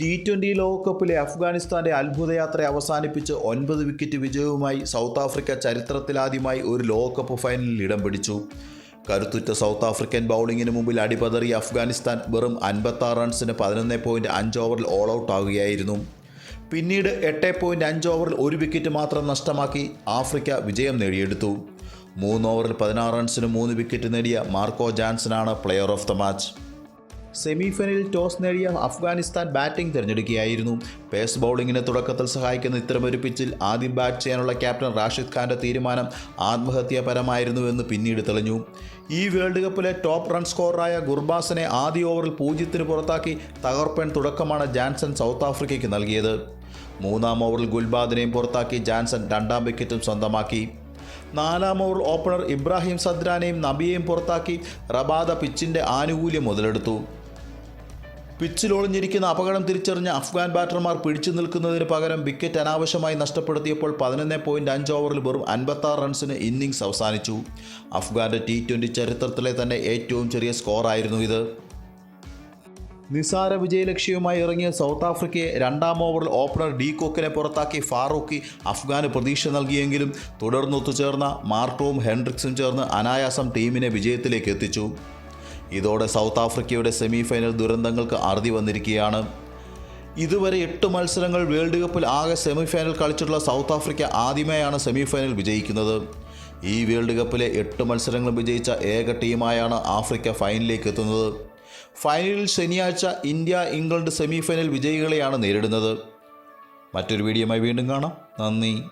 T twenty ലോകകപ്പിലെ അഫ്ഗാനിസ്ഥാന്റെ അത്ഭുതയാത്ര അവസാനിപ്പിച്ച് ഒൻപത് വിക്കറ്റ് വിജയവുമായി സൗത്ത് ആഫ്രിക്ക ചരിത്രത്തിലാദ്യമായി ഒരു ലോകകപ്പ് ഫൈനലിൽ ഇടം പിടിച്ചു. കരുത്തുറ്റ സൗത്ത് ആഫ്രിക്കൻ ബൗളിങ്ങിന് മുമ്പിൽ അടിപതറിയ അഫ്ഗാനിസ്ഥാൻ വെറും അൻപത്താറ് റൺസിന് പതിനൊന്ന് പോയിന്റ് അഞ്ച് ഓവറിൽ ഓൾ ഔട്ട് ആകുകയായിരുന്നു പിന്നീട് എട്ട് പോയിന്റ് അഞ്ച് ഓവറിൽ ഒരു വിക്കറ്റ് മാത്രം നഷ്ടമാക്കി ആഫ്രിക്ക വിജയം നേടിയെടുത്തു. മൂന്ന് ഓവറിൽ പതിനാറ് റൺസിന് മൂന്ന് വിക്കറ്റ് നേടിയ Marco ജാൻസനാണ് player of the match semi ഫൈനലിൽ ടോസ് നേടിയ അഫ്ഗാനിസ്ഥാൻ ബാറ്റിംഗ് തിരഞ്ഞെടുക്കുകയായിരുന്നു. പേസ് ബൗളിങ്ങിന് തുടക്കത്തിൽ സഹായിക്കുന്ന ഇത്തരമൊരു പിച്ചിൽ ആദ്യം ബാറ്റ് ചെയ്യാനുള്ള ക്യാപ്റ്റൻ റാഷിദ് ഖാന്റെ തീരുമാനം ആത്മഹത്യാപരമായിരുന്നുവെന്ന് പിന്നീട് തെളിഞ്ഞു. ഈ വേൾഡ് കപ്പിലെ ടോപ്പ് റൺ സ്കോറായ ഗുർബാസിനെ ആദ്യ ഓവറിൽ പൂജ്യത്തിന് പുറത്താക്കി തകർപ്പൻ തുടക്കമാണ് ജാൻസൺ സൗത്ത് ആഫ്രിക്കയ്ക്ക് നൽകിയത്. മൂന്നാം ഓവറിൽ ഗുൽബാദിനെയും പുറത്താക്കി ജാൻസൺ രണ്ടാം വിക്കറ്റും സ്വന്തമാക്കി. നാലാം ഓവർ ഓപ്പണർ ഇബ്രാഹിം സദ്രാനെയും നബിയെയും പുറത്താക്കി റബാദ പിച്ചിന്റെ ആനുകൂല്യം മുതലെടുത്തു. പിച്ചിൽ ഒളിഞ്ഞിരിക്കുന്ന അപകടം തിരിച്ചറിഞ്ഞ അഫ്ഗാൻ ബാറ്റർമാർ പിടിച്ചു നിൽക്കുന്നതിന് പകരം വിക്കറ്റ് അനാവശ്യമായി നഷ്ടപ്പെടുത്തിയപ്പോൾ പതിനൊന്ന് പോയിന്റ് അഞ്ച് ഓവറിൽ വെറും അൻപത്താറ് റൺസിന് ഇന്നിംഗ്സ് അവസാനിച്ചു. അഫ്ഗാന്റെ ടി ട്വന്റി ചരിത്രത്തിലെ തന്നെ ഏറ്റവും ചെറിയ സ്കോറായിരുന്നു ഇത്. നിസാര വിജയലക്ഷ്യവുമായി ഇറങ്ങിയ സൗത്ത് ആഫ്രിക്കയെ രണ്ടാം ഓവറിൽ ഓപ്പണർ ഡി കോക്കിനെ പുറത്താക്കി ഫാറൂഖി അഫ്ഗാന് പ്രതീക്ഷ നൽകിയെങ്കിലും തുടർന്നൊത്തുചേർന്ന മാർട്ടോവും ഹെൻഡ്രിക്സും ചേർന്ന് അനായാസം ടീമിനെ വിജയത്തിലേക്ക് എത്തിച്ചു. ഇതോടെ സൗത്ത് ആഫ്രിക്കയുടെ സെമി ഫൈനൽ ദുരന്തങ്ങൾക്ക് അറുതി വന്നിരിക്കുകയാണ്. ഇതുവരെ എട്ട് മത്സരങ്ങൾ വേൾഡ് കപ്പിൽ ആകെ സെമി ഫൈനൽ കളിച്ചിട്ടുള്ള സൗത്ത് ആഫ്രിക്ക ആദ്യമായാണ് സെമി ഫൈനൽ വിജയിക്കുന്നത്. ഈ വേൾഡ് കപ്പിലെ എട്ട് മത്സരങ്ങൾ വിജയിച്ച ഏക ടീമായാണ് ആഫ്രിക്ക ഫൈനലിലേക്ക് എത്തുന്നത്. ഫൈനലിൽ ശനിയാഴ്ച ഇന്ത്യ ഇംഗ്ലണ്ട് സെമി ഫൈനൽ വിജയികളെയാണ് നേരിടുന്നത്. മറ്റൊരു വീഡിയോമായി വീണ്ടും കാണാം. നന്ദി.